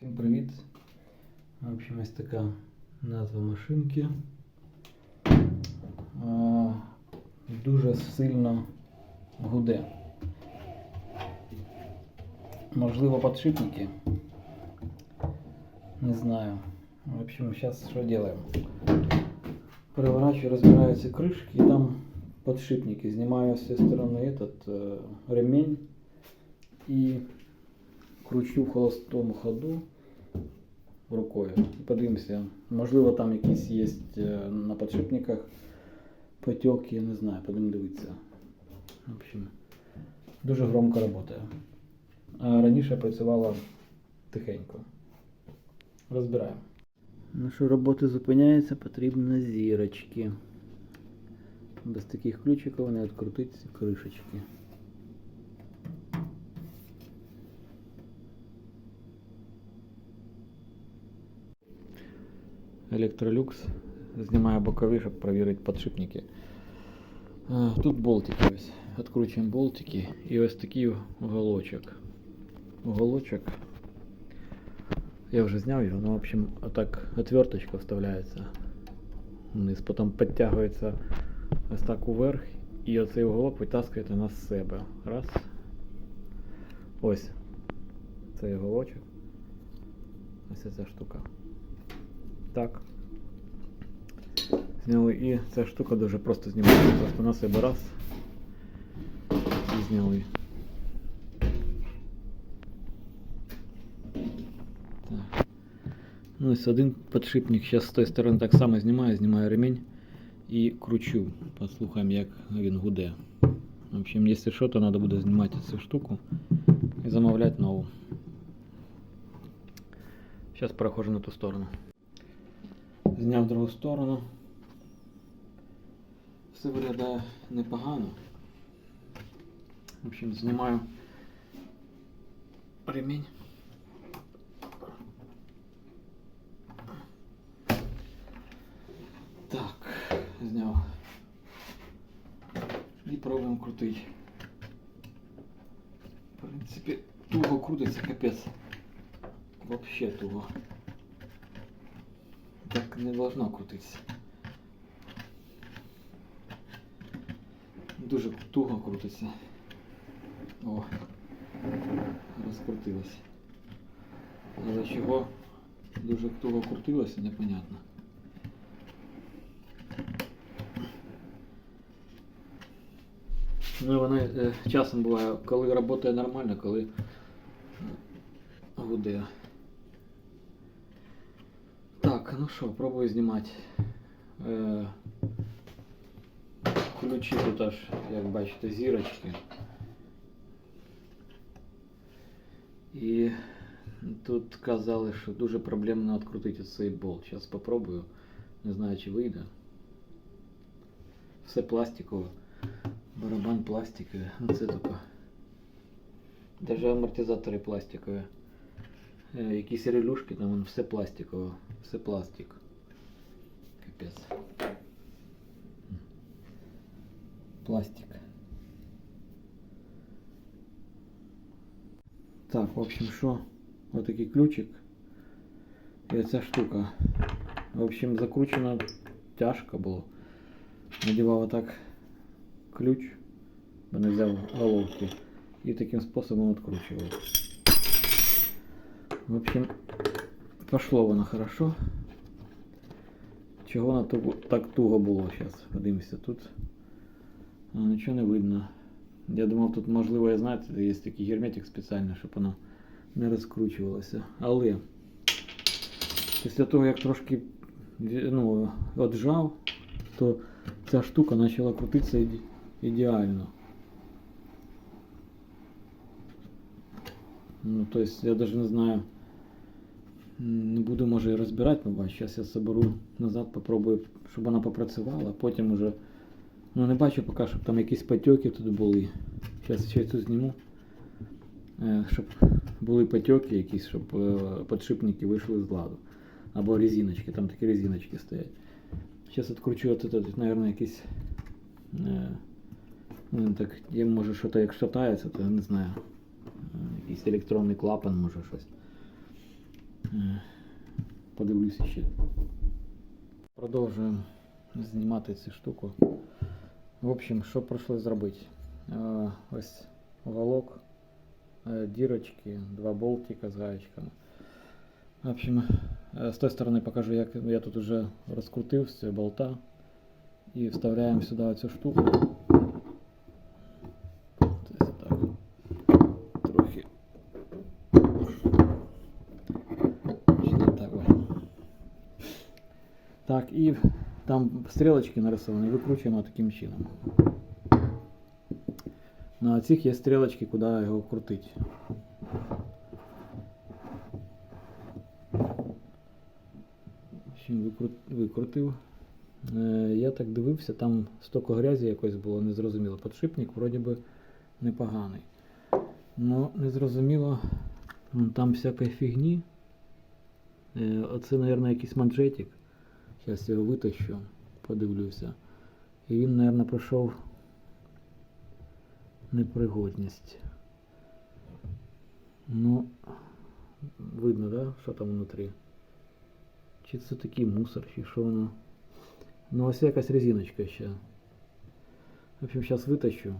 Всім привіт. В общем, ось така назва машинки. А, Дуже сильно гуде. Можливо, подшипники. Не знаю. В общем, сейчас что делаем? Переворачиваю, разбираются крышки, и там подшипники. Снимаю с этой стороны этот э, ремень и кручу в холостому ходу рукою. Подивимося. Можливо, там якісь є е, на подшипниках потеки, я не знаю, будемо дивитися. В общем, дуже громко працює. А раніше працювала тихенько. Розбираємо. Що, роботи зупиняється, потрібно зірочки. Без таких ключиків не відкрутиться кришечки. Electrolux. Знімаю бокові, щоб перевірити подшипники. Е, Тут болтики ось. Откручуємо болтики і ось такий уголочок. Уголочок. Я вже зняв його, ну в общем, отак отверточка вставляється вниз, потім підтягується ось так уверх, і оцей уголок витаскуєте на себе. Раз. Ось. Цей уголочок. Ось ця штука. Так. Зняли і ця штука дуже просто знімається. Просто на себе раз і зняли. Так. Ну ось один подшипник. Зараз з тої сторони так само знімаю, знімаю ремінь і кручу. Послухаємо, як він гуде. В общем, якщо що, то треба буде знімати цю штуку і замовляти нову. Зараз перехожу на ту сторону. Зняв другу сторону. Все виглядає непогано. В общем, знімаю ремінь. Так, зняв. І пробуємо крутити. В принципі, туго крутиться капець. Вообще туго. Не должно крутитися. Дуже туго крутиться. О, розкрутилось. Але чого дуже туго крутилося, непонятно. Ну, вона е, часом буває, коли працює нормально, коли гуде. Так, ну що, пробую знімати. Е, ключі тут аж, як бачите, зірочки. І тут казали, що дуже проблемно відкрутити цей болт. Зараз спробую. Не знаю, чи вийде. Все пластикове. Барабан пластиковий. Ну це тільки. Даже амортизатори пластикові. Е, Якісь релюшки, там воно все пластикове. Все пластик. Капець. Пластик. Так, в общем, що? Такий ключик. І ця штука. В общем, закручено тяжко було. Надівав отак ключ, бо не взяв головки. І таким способом відкручував. В общем, пошло воно хорошо. Чого воно так туго було зараз? Подивимося тут. А, нічого не видно. Я думав, тут можливо, я знаєте, є такий герметик спеціальний, щоб воно не розкручувалося. Але після того, як трошки ну, отжав, то ця штука почала крутитися іде- ідеально. Ну, то есть я даже не знаю. Не буду може і розбирати, ну. Зараз я соберу назад, попробую, щоб вона попрацювала, потім уже. Ну не бачу поки, щоб там якісь потеки тут були. Зараз ще цю зніму. Е, Щоб були потеки якісь, щоб е, подшипники вийшли з ладу. Або резиночки, там такі резиночки стоять. Зараз відкручу от этот, наверное, якийсь. Е, ну, так, може що-то як шатається, то я не знаю. Якийсь електронний клапан, може щось. Подивлюся ще. Продовжуємо знімати цю штуку. В общем, що прийшлось зробити? Е, Ось волок, е, дірочки, два болтика з гаєчками. В общем, е, з тої сторони покажу, як я тут уже розкрутив з болта. І вставляємо сюди цю штуку. Тобто так. Трохи. Чи не так, ой. Так, і там стрілочки нарисовані, викручуємо таким чином. На цих є стрілочки, куди його крутити. Викрут... викрутив. Е, Я так дивився, там стоко грязі якось було, незрозуміло. Подшипник вроді би непоганий. Ну, незрозуміло, там всякої фігні. Е, Оце, мабуть, якийсь манжетик. Зараз його витащу, подивлюся. І він, мабуть, пройшов непригодність. Ну, видно, да, що там внутрі? Чи це такий мусор, чи що воно? Ну, ось якась резиночка ще. В общем, зараз витащу.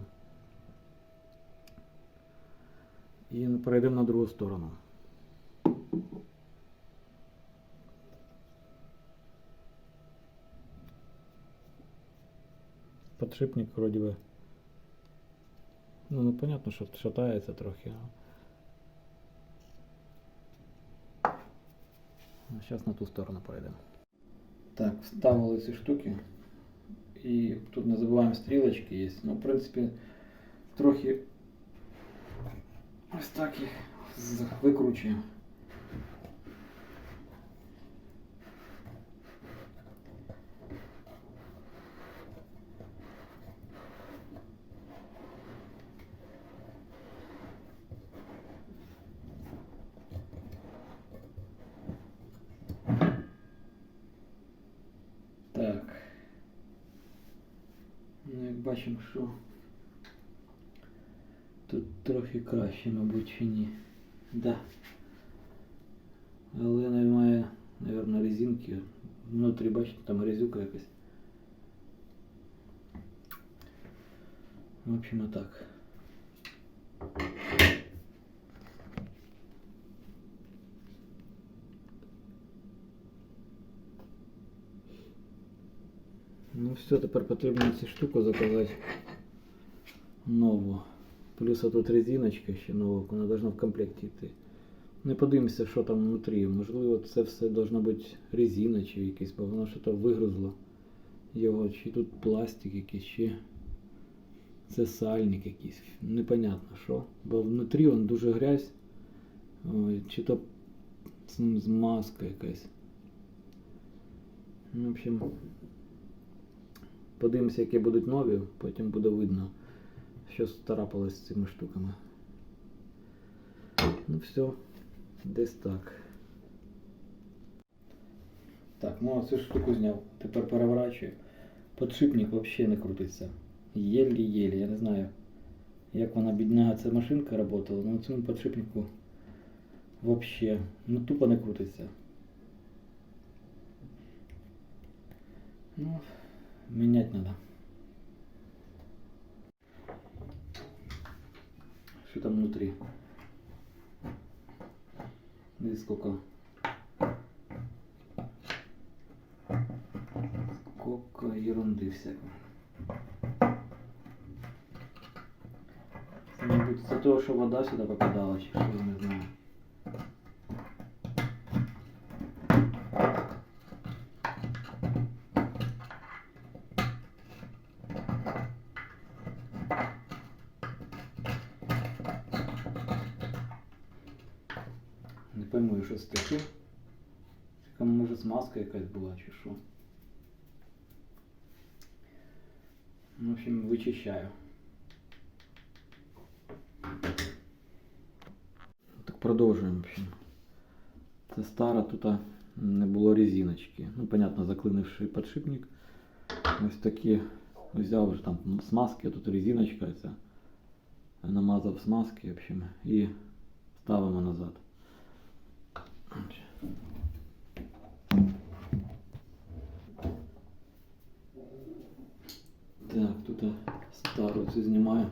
І перейдемо на другу сторону. Подшипник вроде бы. Ну, ну понятно, що шатається трохи. Зараз на ту сторону пойдемо. Так, вставили ці штуки. І тут не забуваємо стрілочки є. Ну, в принципі, трохи ось так їх викручуємо. бачимо, що тут трохи краще, мабуть, чи ні. Да. Але немає, мабуть, резинки. Внутрі, бачите, там грязюка якась. В общем, отак. Ну все, тепер потрібно цю штуку заказати нову. Плюс тут резиночка ще нова, вона должна в комплекті йти. Не подивимося, що там внутрі. Можливо, це все должна бути резина чи якесь, бо воно щось вигрузло його, чи тут пластик якийсь, чи це сальник якийсь. Непонятно що. Бо внутрі він дуже грязь. Ой, чи то змазка якась. Ну, в общем, Подивимося, які будуть нові, потім буде видно, що старапалось з цими штуками. Ну все, десь так. Так, ну цю штуку зняв. Тепер переворачую. Подшипник взагалі не крутиться. Єлі-єлі, я не знаю, як вона бідняга ця машинка працювала, але на цьому подшипнику взагалі ну тупо не крутиться. Ну, менять надо. Что там внутри? Видишь, сколько? Сколько ерунды всякой. Це, Мабуть, за того, що вода сюди попадала, я не знаю. Не пойму, що таке. Така може смазка якась була чи що. Ну, в общем, вичищаю. Так продовжуємо. В общем. Це стара, тут не було резиночки. Ну, понятно, заклинивши подшипник. Ось такі взяв вже там смазки, тут резиночка ця. Намазав смазки, в общем, і ставимо назад. Так, тут стару цю знімаю.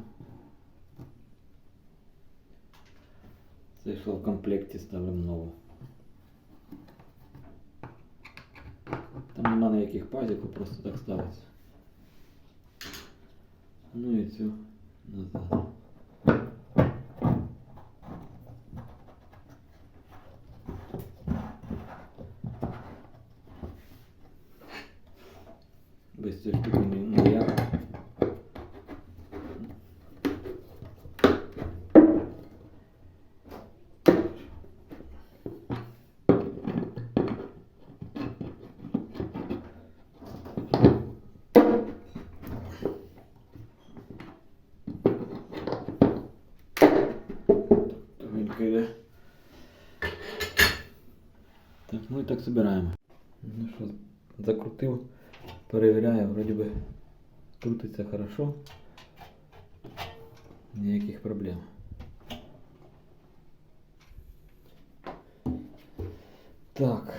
Це йшло в комплекті, ставим нову. Там нема ніяких пазиків, просто так ставиться. Ну і цю назад. Так, збираємо. Ну що, закрутив, перевіряю, вроді би крутиться хорошо. Ніяких проблем. Так,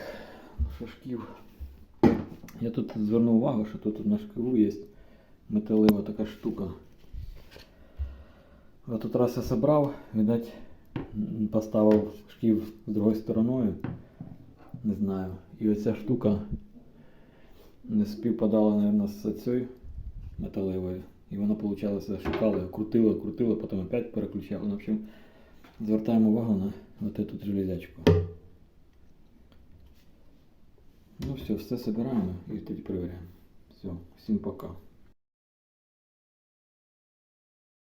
ну що шків. Я тут звернув увагу, що тут на шкиву є металева така штука. В этот раз я собрав, видать, поставив шків з другою стороною. Не знаю. І оця штука не співпадала, мабуть, з цією металевою. І вона, виходить, шукала, крутила, крутила, потім опять переключала. Ну, в общем, звертаємо увагу на вот эту железячку. Ну все, все собираємо і тоді перевіряємо. Все, всім пока.